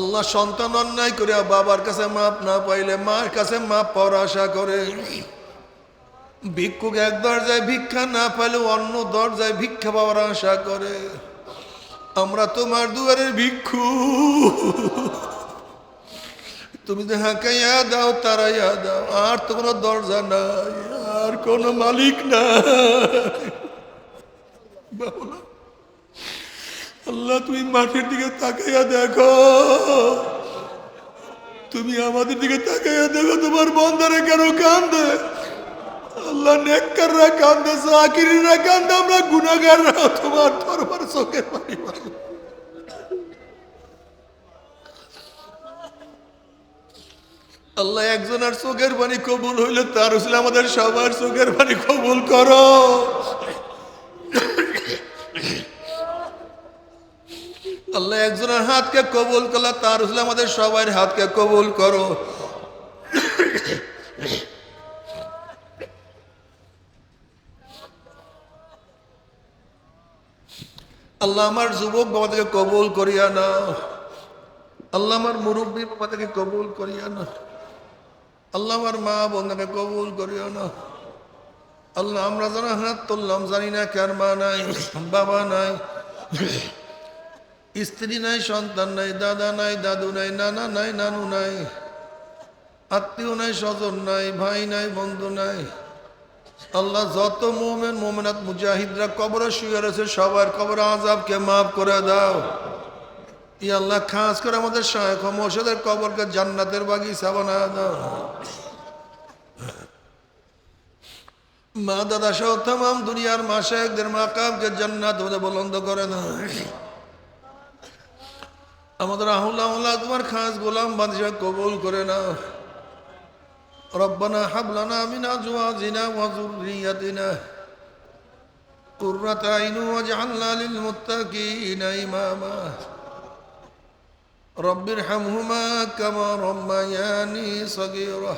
আল্লাহ সন্তান অন্যায় করে বাবার কাছে মাপ না পাইলে মার কাছে মাপ পাওয়ার আশা করে। ভিক্ষুক এক দরজায় ভিক্ষা না পাইলে অন্য দরজায় ভিক্ষা পাওয়ার আশা করে। আমরা তোমার দুয়ারের ভিক্ষু তুমি যে হাঁকাইয়া দাও তারাইয়া দাও আর তো কোনো দরজা নাই আর কোনো মালিক নাই। বাবা, আল্লাহ, তুমি মাঠের দিকে তাকাইয়া দেখো। তুমি আমাদের দিকে তাকাইয়া দেখো, তোমার বন্ধারে কেন কান্দে? আল্লাহ, নেককাররা কান্দে সাকিরিরা কান্দে, আমরা গুণাগাররা তোমার দরবার চোখের পানি আল্লাহ, একজনের চোখের পানি কবুল হইলে তার আমাদের সবার চোখের পানি কবুল করো। আল্লাহ একজনের হাতকে কবুল করলে তার আমাদের সবার হাতকে কবুল করো। আল্লাহ আমার যুবক বাবাদেরকে কবুল করিয়া না আল্লাহ আমার মুরব্বী বাবাদেরকে কবুল করিয়া না আল্লাহ আমার মা বোনকে কবুল করিও না আল্লাহ আমরা যারা হাত তুললাম জানি না কার মা নাই, বাবা নাই। স্ত্রী নাই, সন্তান নাই, দাদা নাই, দাদু নাই, নানা নাই, নানু নাই, আত্মীয় নাই, স্বজন নাই, ভাই নাই, বন্ধু নাই। আল্লাহ যত মোমেন, মোমেনাত মুজাহিদরা কবরে শুয়ে রয়েছে, সবার কবর আজাবকে মাফ করে দাও। ই আল্লাহ খাস করে আমাদের শায়খ মোর্শেদের কবরকে জান্নাতের বাগিচা বানা দাও। মা দাদা সহ তাম দুনিয়ার মা শেখদের মাকামকে জান্নাত বলন্দ করে দাও। আমাদের আহুল্লাহ আল্লাহ তোমার খাস গোলাম বাদশাহ কবুল করে নাও ربنا هب لنا من ازواجنا وذريتنا قرة عين واجعلنا للمتقين اماما رب ارحمهما كما ربياني صغيرا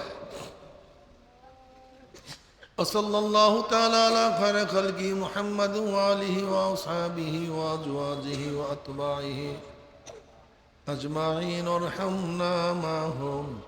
وصلى الله تعالى على خير خلقه محمد وآله وأصحابه وأزواجه وأتباعه أجمعين وارحمنا معهم